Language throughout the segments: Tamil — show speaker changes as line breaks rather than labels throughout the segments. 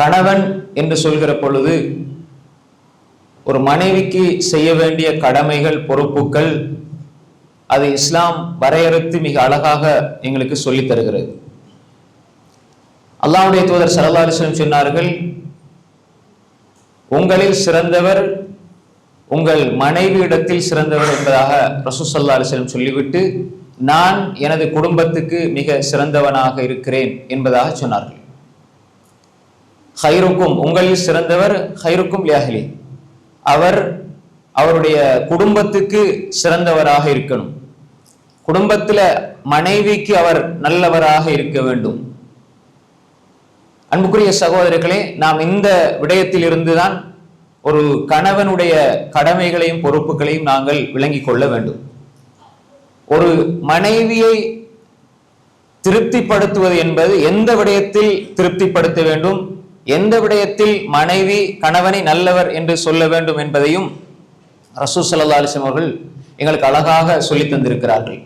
கணவன் என்று சொல்கிற பொழுது ஒரு மனைவிக்கு செய்ய வேண்டிய கடமைகள் பொறுப்புகள் அது இஸ்லாம் வரையறுத்து மிக அழகாக எங்களுக்கு சொல்லித் தருகிறது. அல்லாவுடைய தூதர் ஸல்லல்லாஹு அலைஹி சொன்னார்கள் உங்களில் சிறந்தவர் உங்கள் மனைவியிடத்தில் சிறந்தவர் என்பதாக ரசூல் ஸல்லல்லாஹு சொல்லிவிட்டு நான் எனது குடும்பத்துக்கு மிக சிறந்தவனாக இருக்கிறேன் என்பதாக சொன்னார்கள். ஹைருக்கும் உங்களில் சிறந்தவர் ஹைருக்கும் லியாஹிலி. அவர் அவருடைய குடும்பத்துக்கு சிறந்தவராக இருக்கணும். குடும்பத்தில் மனைவிக்கு அவர் நல்லவராக இருக்க வேண்டும். அன்புக்குரிய சகோதரர்களே நாம் இந்த விடயத்தில் இருந்துதான் ஒரு கணவனுடைய கடமைகளையும் பொறுப்புகளையும் நாங்கள் விளங்கிக் கொள்ள வேண்டும். ஒரு மனைவியை திருப்திப்படுத்துவது என்பது எந்த விடயத்தில் திருப்திப்படுத்த வேண்டும்? எந்த விடயத்தில் மனைவி கணவனை நல்லவர் என்று சொல்ல வேண்டும் என்பதையும் ரசூ சல்லா அவர்கள் எங்களுக்கு அழகாக சொல்லி தந்திருக்கிறார்கள்.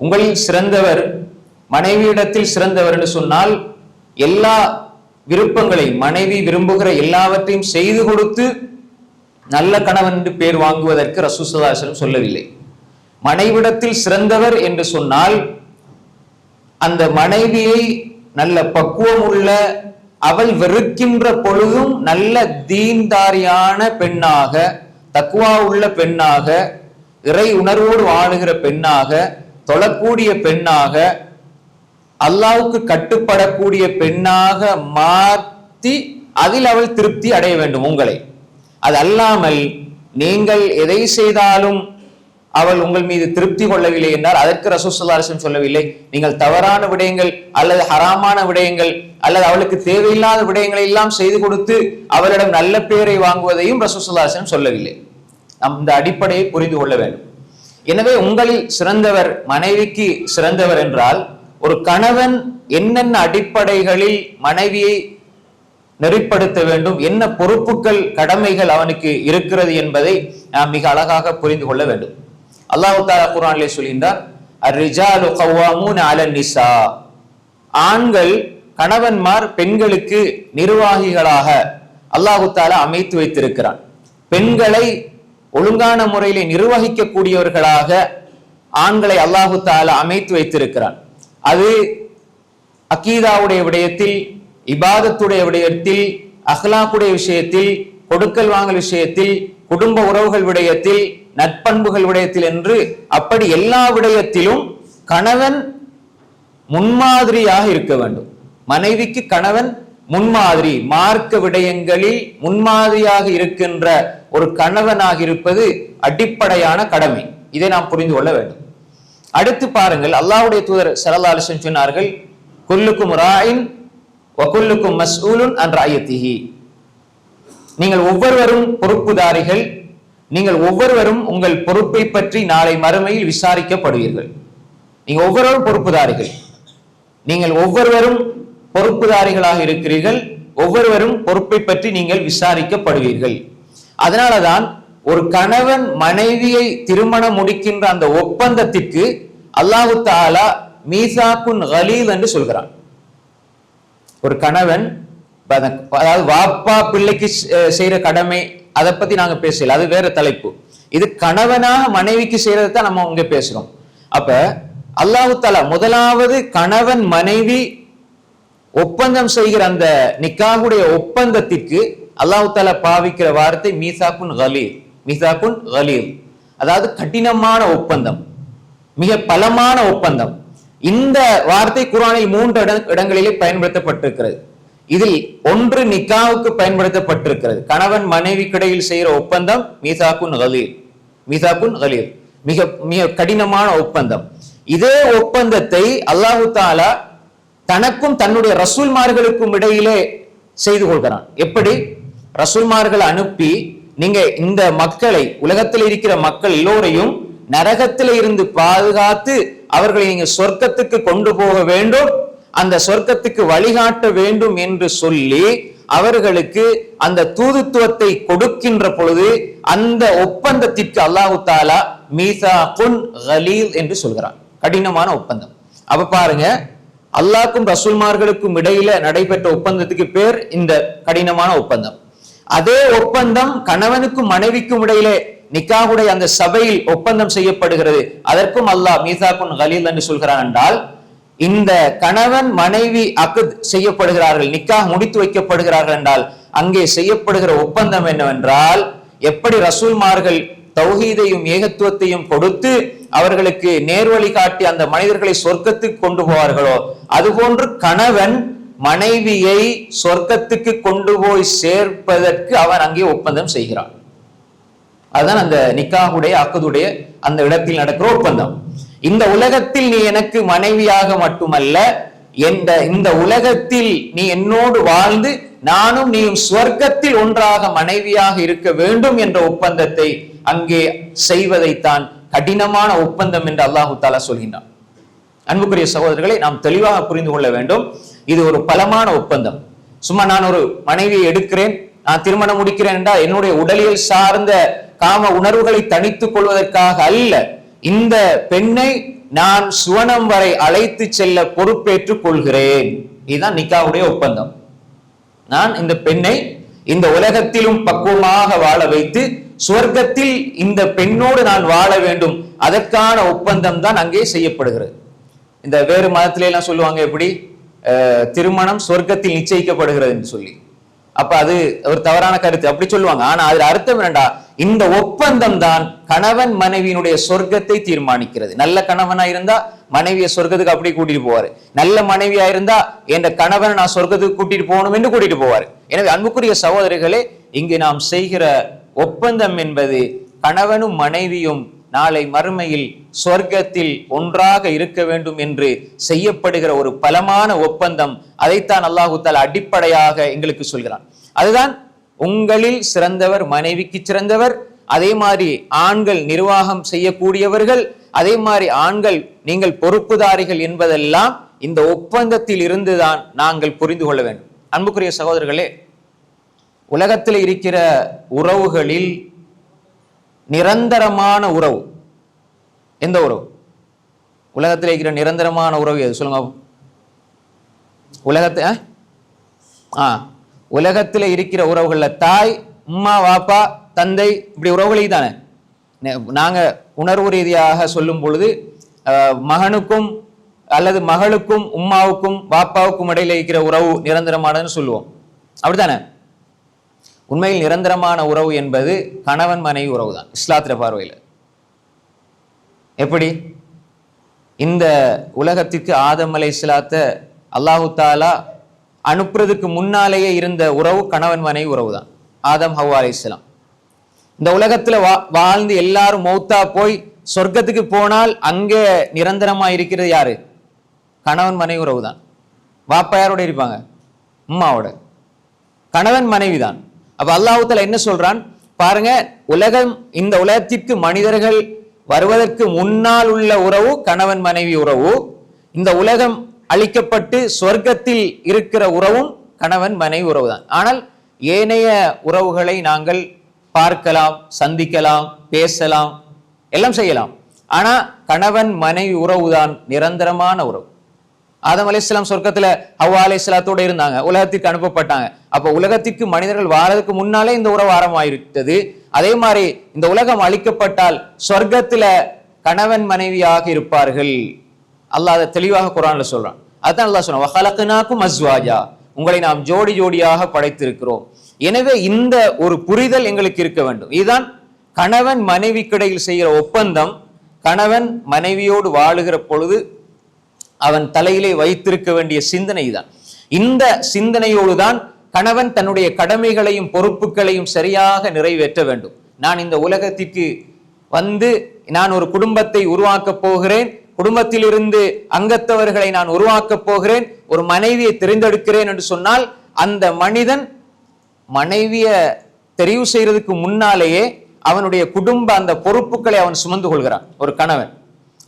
உங்களில் சிறந்தவர் மனைவியிடத்தில் சிறந்தவர் என்று சொன்னால் எல்லா விருப்பங்களை மனைவி விரும்புகிற எல்லாவற்றையும் செய்து கொடுத்து நல்ல கணவன் என்று பேர் வாங்குவதற்கு ரசூ சொல்லவில்லை. மனைவிடத்தில் சிறந்தவர் என்று சொன்னால் அந்த மனைவியை நல்ல பக்குவம் உள்ள அவள் வெறுக்கின்ற பொழுதும் நல்ல தீன்தாரியான பெண்ணாக தக்குவா உள்ள பெண்ணாக இறை உணர்வோடு வாழுகிற பெண்ணாக தொழக்கூடிய பெண்ணாக அல்லாவுக்கு கட்டுப்படக்கூடிய பெண்ணாக மாற்றி அதில் அவள் திருப்தி அடைய வேண்டும் உங்களை. அது அல்லாமல் நீங்கள் எதை செய்தாலும் அவள் உங்கள் மீது திருப்தி கொள்ளவில்லை என்றால் அதற்கு ரசூசல்லாசன் சொல்லவில்லை. நீங்கள் தவறான விடயங்கள் அல்லது ஹராமான விடயங்கள் அல்லது அவளுக்கு தேவையில்லாத விடயங்களை எல்லாம் செய்து கொடுத்து அவளிடம் நல்ல பேரை வாங்குவதையும் ரசூசல்லாசன் சொல்லவில்லை. நம் இந்த அடிப்படையை புரிந்து கொள்ள வேண்டும். எனவே உங்களில் சிறந்தவர் மனைவிக்கு சிறந்தவர் என்றால் ஒரு கணவன் என்னென்ன அடிப்படைகளில் மனைவியை நெறிப்படுத்த வேண்டும் என்ன பொறுப்புகள் கடமைகள் அவனுக்கு இருக்கிறது என்பதை நாம் மிக அழகாக புரிந்து கொள்ள வேண்டும். அல்லாஹு தாலா குரான்லே சொல்கின்றார் அர்ரிஜாலு கவ்வாமூன் அலன் நிசா. ஆண்கள் கணவன்மார் பெண்களுக்கு நிர்வாகிகளாக அல்லாஹு தாலா அமைத்து வைத்திருக்கிறான். பெண்களை ஒழுங்கான முறையிலே நிர்வகிக்கக்கூடியவர்களாக ஆண்களை அல்லாஹு தாலா அமைத்து வைத்திருக்கிறான். அது அக்கீதாவுடைய விடயத்தில் இபாதத்துடைய விடயத்தில் அஹ்லாக்குடைய விஷயத்தில் கொடுக்கல் வாங்கல் விஷயத்தில் குடும்ப உறவுகள் விடயத்தில் நட்பண்புகள் விடயத்தில் என்று அப்படி எல்லா விடயத்திலும் கணவன் முன்மாதிரியாக இருக்க வேண்டும். மனைவிக்கு கணவன் முன்மாதிரி மார்க்க விடயங்களில் முன்மாதிரியாக இருக்கின்ற ஒரு கணவனாக இருப்பது அடிப்படையான கடமை. இதை நாம் புரிந்து கொள்ள வேண்டும். அடுத்து பாருங்கள் அல்லாஹ்வுடைய தூதர் சல்லா அலிஸ்லம் சொன்னார்கள் குல்லுக்கும் ராயின் வகுல்லுக்கும் மஸ்ஊலுன் அன் ராயத்திஹி நீங்கள் ஒவ்வொருவரும் பொறுப்புதாரிகள் நீங்கள் ஒவ்வொருவரும் உங்கள் பொறுப்பை பற்றி நாளை மறுமையில் விசாரிக்கப்படுவீர்கள். நீங்க ஒவ்வொருவரும் பொறுப்புதாரிகள். நீங்கள் ஒவ்வொருவரும் பொறுப்புதாரிகளாக இருக்கிறீர்கள். ஒவ்வொருவரும் பொறுப்பை பற்றி நீங்கள் விசாரிக்கப்படுவீர்கள். அதனாலதான் ஒரு கணவன் மனைவியை திருமணம் முடிக்கின்ற அந்த ஒப்பந்தத்திற்கு அல்லாஹு தாலா மீசாக்குன் ஹலீல் என்று சொல்கிறான். ஒரு கணவன் அதாவது வாப்பா பிள்ளைக்கு செய்யற கடமை அதை பத்தி நாங்க பேசல. அது வேற தலைப்பு. இது கணவனாக மனைவிக்கு செய்யறது தான் நம்ம இங்க பேசுறோம். அப்ப அல்லாஹு தாலா முதலாவது கணவன் மனைவி ஒப்பந்தம் செய்கிற அந்த நிக்காகுடைய ஒப்பந்தத்திற்கு அல்லாஹு தாலா பாவிக்கிற வார்த்தை மீசாக்குன் கலீல். மீசாக்குன் கலீல். அதாவது கடினமான ஒப்பந்தம். மிக பலமான ஒப்பந்தம். இந்த வார்த்தை குரானில் மூன்று இடங்களிலே பயன்படுத்தப்பட்டிருக்கிறது. இதில் ஒன்று நிக்காவுக்கு பயன்படுத்தப்பட்டிருக்கிறது. கணவன் மனைவிக்கிடையில் செய்கிற ஒப்பந்தம் மீசாக்குன் கலீல் மீசாக்குன் கலீல் மிக மிக கடினமான ஒப்பந்தம். இதே ஒப்பந்தத்தை அல்லாஹு தாலா தனக்கும் தன்னுடைய ரசூல்மார்களுக்கும் இடையிலே செய்து கொள்கிறான். எப்படி? ரசூல்மார்களை அனுப்பி நீங்க இந்த மக்களை உலகத்தில் இருக்கிற மக்கள் எல்லோரையும் நரகத்தில இருந்து பாதுகாத்து அவர்களை நீங்க சொர்க்கத்துக்கு கொண்டு போக வேண்டும். அந்த சொர்க்கத்துக்கு வழிகாட்ட வேண்டும் என்று சொல்லி அவர்களுக்கு அந்த தூதுத்துவத்தை கொடுக்கின்ற பொழுது அந்த ஒப்பந்தத்திற்கு அல்லாஹு தாலா மீசா குன் ஹலீல் என்று சொல்கிறான். கடினமான ஒப்பந்தம். அப்ப பாருங்க அல்லாஹ்க்கும் ரசூல்மார்களுக்கும் இடையில நடைபெற்ற ஒப்பந்தத்துக்கு பேர் இந்த கடினமான ஒப்பந்தம். அதே ஒப்பந்தம் கணவனுக்கும் மனைவிக்கும் இடையிலே நிக்காவுடைய அந்த சபையில் ஒப்பந்தம் செய்யப்படுகிறது. அதற்கும் அல்லாஹ் மீசாக்குன் ஹலீல் என்று சொல்கிறான் என்றால் இந்த கணவன் மனைவி அக்குத் செய்யப்படுகிறார்கள் நிக்கா முடித்து வைக்கப்படுகிறார்கள் என்றால் அங்கே செய்யப்படுகிற ஒப்பந்தம் என்னவென்றால் எப்படி ரசூல்மார்கள் தௌஹீதையும் ஏகத்துவத்தையும் கொடுத்து அவர்களுக்கு நேர்வழி காட்டி அந்த மனிதர்களை சொர்க்கத்துக்கு கொண்டு போவார்களோ அதுபோன்று கணவன் மனைவியை சொர்க்கத்துக்கு கொண்டு போய் சேர்ப்பதற்கு அவன் அங்கே ஒப்பந்தம் செய்கிறான். அதுதான் அந்த நிக்காஹுடைய அக்குதுடைய அந்த இடத்தில் நடக்கிற ஒப்பந்தம். இந்த உலகத்தில் நீ எனக்கு மனைவியாக மட்டுமல்ல எந்த இந்த உலகத்தில் நீ என்னோடு வாழ்ந்து நானும் நீயும் சுவர்க்கத்தில் ஒன்றாக மனைவியாக இருக்க வேண்டும் என்ற ஒப்பந்தத்தை அங்கே செய்வதைத்தான் கடினமான ஒப்பந்தம் என்று அல்லாஹு தாலா சொல்கின்றான். அன்புக்குரிய சகோதரர்களை நாம் தெளிவாக புரிந்து கொள்ள வேண்டும் இது ஒரு பலமான ஒப்பந்தம். சும்மா நான் ஒரு மனைவியை எடுக்கிறேன் நான் திருமணம் முடிக்கிறேன் என்றால் என்னுடைய உடலியல் சார்ந்த காம உணர்வுகளை தணித்துக் கொள்வதற்காக அல்ல இந்த பெண்ணை நான் சுவனம் வரை அழைத்து செல்ல பொறுப்பேற்றுக் கொள்கிறேன். இதுதான் நிக்காவுடைய ஒப்பந்தம். நான் இந்த பெண்ணை இந்த உலகத்திலும் பக்குவமாக வாழ வைத்து சுவர்க்கத்தில் இந்த பெண்ணோடு நான் வாழ வேண்டும். அதற்கான ஒப்பந்தம் தான் அங்கே செய்யப்படுகிறது. இந்த வேறு மதத்தில எல்லாம் சொல்லுவாங்க எப்படி? திருமணம் சொர்க்கத்தில் நிச்சயிக்கப்படுகிறது என்று சொல்லி. அப்ப அது ஒரு தவறான கருத்து. அப்படி சொல்லுவாங்க. ஆனா அதுல அர்த்தம் என்னடா இந்த ஒப்பந்தம் தான் கணவன் மனைவியினுடைய சொர்க்கத்தை தீர்மானிக்கிறது. நல்ல கணவனா இருந்தா மனைவியை சொர்க்கத்துக்கு அப்படியே கூட்டிட்டு போவாரு. நல்ல மனைவியா இருந்தா என் கணவனை நான் சொர்க்கத்துக்கு கூட்டிட்டு போகணும் என்று கூட்டிட்டு போவாரு. எனவே அன்புக்குரிய சகோதரிகளே இங்கு நாம் செய்கிற ஒப்பந்தம் என்பது கணவனும் மனைவியும் நாளை மறுமையில் சொர்க்கத்தில் ஒன்றாக இருக்க வேண்டும் என்று செய்யப்படுகிற ஒரு பலமான ஒப்பந்தம். அதைத்தான் அல்லாஹு அடிப்படையாக எங்களுக்கு சொல்கிறான். அதுதான் உங்களில் சிறந்தவர் மனைவிக்கு சிறந்தவர் அதே மாதிரி ஆண்கள் நிர்வாகம் செய்யக்கூடியவர்கள் அதே மாதிரி ஆண்கள் நீங்கள் பொறுப்புதாரிகள் என்பதெல்லாம் இந்த ஒப்பந்தத்தில் இருந்துதான் நாங்கள் புரிந்து கொள்ள வேண்டும். அன்புக்குரிய சகோதரர்களே உலகத்தில் இருக்கிற உறவுகளில் நிரந்தரமான உறவு. எந்த உறவு? உலகத்தில் இருக்கிற நிரந்தரமான உறவு எது? சொல்லுங்க உலகத்தை ஆ? உலகத்தில் இருக்கிற உறவுகளில் தாய் அம்மா வாப்பா தந்தை இப்படி உறவுகளை தானே. நாங்கள் உணர்வு ரீதியாக சொல்லும் பொழுது மகனுக்கும் அல்லது மகளுக்கும் உம்மாவுக்கும் பாப்பாவுக்கும் இடையில இருக்கிற உறவு நிரந்தரமானதுன்னு சொல்லுவோம். அப்படித்தானே? உண்மையில் நிரந்தரமான உறவு என்பது கணவன் மனைவி உறவு தான் இஸ்லாத்திர பார்வையில். எப்படி? இந்த உலகத்திற்கு ஆதம் அலை இஸ்லாத்த அல்லாஹு தாலா அனுப்புறதுக்கு முன்னாலேயே இருந்த உறவு கணவன் மனைவி உறவு தான் ஆதம் ஹவா அலி இஸ்லாம் இந்த உலகத்துல வா வாழ்ந்து எல்லாரும் மௌத்தா போய் சொர்க்கத்துக்கு போனால் அங்கே நிரந்தரமா இருக்கிறது யாரு? கணவன் மனைவி உறவு தான் வாப்பா யாரோட இருப்பாங்க? அம்மாவோட. கணவன் மனைவி தான் அப்ப அல்லாஹுத்தால என்ன சொல்றான்? பாருங்க உலகம் இந்த உலகத்திற்கு மனிதர்கள் வருவதற்கு முன்னால் உள்ள உறவு கணவன் மனைவி உறவு. இந்த உலகம் அழிக்கப்பட்டு சொர்க்கத்தில் இருக்கிற உறவும் கணவன் மனைவி உறவு தான் ஆனால் ஏனைய உறவுகளை நாங்கள் பார்க்கலாம் சந்திக்கலாம் பேசலாம் எல்லாம் செய்யலாம். ஆனா கணவன் மனைவி உறவுதான் நிரந்தரமான உறவு. ஆதம் அலைஹிஸ்ஸலாம் சொர்க்கத்துல ஹவ்வா அலைஹிஸ்ஸலாத்தோட இருந்தாங்க. உலகத்திற்கு அனுப்பப்பட்டாங்க. அப்ப உலகத்திற்கு மனிதர்கள் வாரதுக்கு முன்னாலே இந்த உறவு ஆரம்பமாயிருத்தது அதே மாதிரி இந்த உலகம் அழிக்கப்பட்டால் சொர்க்கத்துல கணவன் மனைவியாக இருப்பார்கள். அல்லாஹ் அதை தெளிவாக குரான்ல சொல்றான். அதான் அல்லாஹ் சொன்னான் வஹலக்குனாக்கும் அஸ்வாஜா. உங்களை நாம் ஜோடி ஜோடியாக படைத்திருக்கிறோம். எனவே இந்த ஒரு புரிதல் எங்களுக்கு இருக்க வேண்டும். இதுதான் கணவன் மனைவிக்கிடையில் செய்கிற ஒப்பந்தம். கணவன் மனைவியோடு வாழுகிற பொழுது அவன் தலையிலே வைத்திருக்க வேண்டிய சிந்தனை தான் இந்த சிந்தனையோடு தான் கணவன் தன்னுடைய கடமைகளையும் பொறுப்புகளையும் சரியாக நிறைவேற்ற வேண்டும். நான் இந்த உலகத்திற்கு வந்து நான் ஒரு குடும்பத்தை உருவாக்கப் போகிறேன். குடும்பத்திலிருந்து அங்கத்தவர்களை நான் உருவாக்கப் போகிறேன் ஒரு மனைவியை தெரிந்தெடுக்கிறேன் என்று சொன்னால் அந்த மனிதன் மனைவிய தெரிவு செய்யறதுக்கு முன்னாலேயே அவனுடைய குடும்ப அந்த பொறுப்புகளை அவன் சுமந்து கொள்கிறான் ஒரு கணவன்.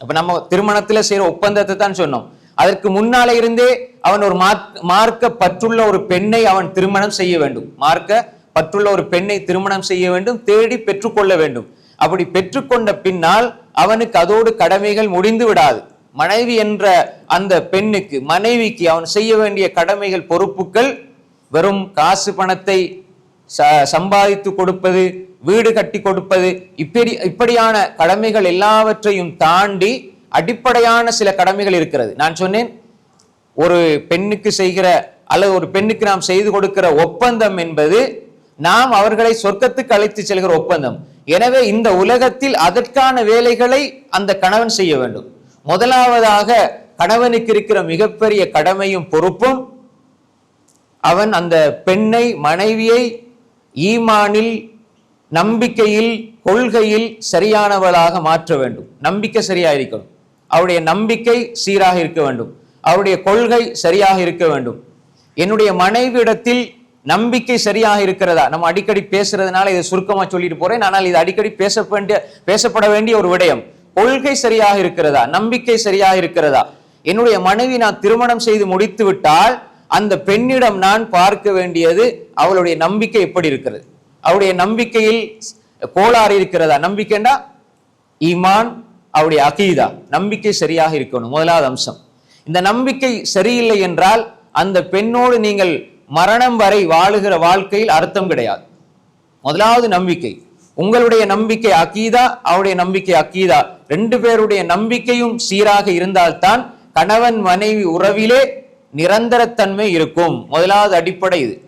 அப்ப நம்ம திருமணத்துல செய்யற ஒப்பந்தத்தை தான் சொன்னோம். அதற்கு முன்னாலே இருந்தே அவன் ஒரு மார்க்க மார்க்க பற்றுள்ள ஒரு பெண்ணை அவன் திருமணம் செய்ய வேண்டும். மார்க்க பற்றுள்ள ஒரு பெண்ணை திருமணம் செய்ய வேண்டும் தேடி பெற்றுக்கொள்ள வேண்டும். அப்படி பெற்றுக்கொண்ட பின்னால் அவனுக்கு அதோடு கடமைகள் முடிந்து விடாது. மனைவி என்ற அந்த பெண்ணுக்கு மனைவிக்கு அவன் செய்ய வேண்டிய கடமைகள் பொறுப்புகள் வெறும் காசு பணத்தை ச- சம்பாதித்து கொடுப்பது வீடு கட்டி கொடுப்பது இப்படி இப்படியான கடமைகள் எல்லாவற்றையும் தாண்டி அடிப்படையான சில கடமைகள் இருக்கிறது. நான் சொன்னேன் ஒரு பெண்ணுக்கு செய்கிற அல்லது ஒரு பெண்ணுக்கு நாம் செய்து கொடுக்கிற ஒப்பந்தம் என்பது நாம் அவர்களை சொர்க்கத்துக்கு அழைத்து செல்கிற ஒப்பந்தம். எனவே இந்த உலகத்தில் அதற்கான வேலைகளை அந்த கணவன் செய்ய வேண்டும். முதலாவதாக கணவனுக்கு இருக்கிற மிகப்பெரிய கடமையும் பொறுப்பும் அவன் அந்த பெண்ணை மனைவியை ஈமானில் நம்பிக்கையில் கொள்கையில் சரியானவளாக மாற்ற வேண்டும். நம்பிக்கை சரியாக இருக்கணும் அவருடைய நம்பிக்கை சீராக இருக்க வேண்டும். அவருடைய கொள்கை சரியாக இருக்க வேண்டும். என்னுடைய மனைவியிடத்தில் நம்பிக்கை சரியாக இருக்கிறதா? நம்ம அடிக்கடி பேசுறதுனால இதை சுருக்கமா சொல்லிட்டு போறேன். ஆனால் இது அடிக்கடி பேச வேண்டிய பேசப்பட வேண்டிய ஒரு விடயம். கொள்கை சரியாக இருக்கிறதா? நம்பிக்கை சரியாக இருக்கிறதா? என்னுடைய மனைவி நான் திருமணம் செய்து முடித்து விட்டால் அந்த பெண்ணிடம் நான் பார்க்க வேண்டியது அவளுடைய நம்பிக்கை எப்படி இருக்கிறது? அவருடைய நம்பிக்கையில் கோளாறு இருக்கிறதா? நம்பிக்கைண்டா ஈமான் அவருடைய அகீதா. நம்பிக்கை சரியாக இருக்கணும். முதலாவது அம்சம். இந்த நம்பிக்கை சரியில்லை என்றால் அந்த பெண்ணோடு நீங்கள் மரணம் வரை வாழுகிற வாழ்க்கையில் அர்த்தம் கிடையாது. முதலாவது நம்பிக்கை. உங்களுடைய நம்பிக்கை அக்கீதா அவருடைய நம்பிக்கை அக்கீதா ரெண்டு பேருடைய நம்பிக்கையும் சீராக இருந்தால்தான் கணவன் மனைவி உறவிலே நிரந்தரத்தன்மை இருக்கும். முதலாவது அடிப்படை இது.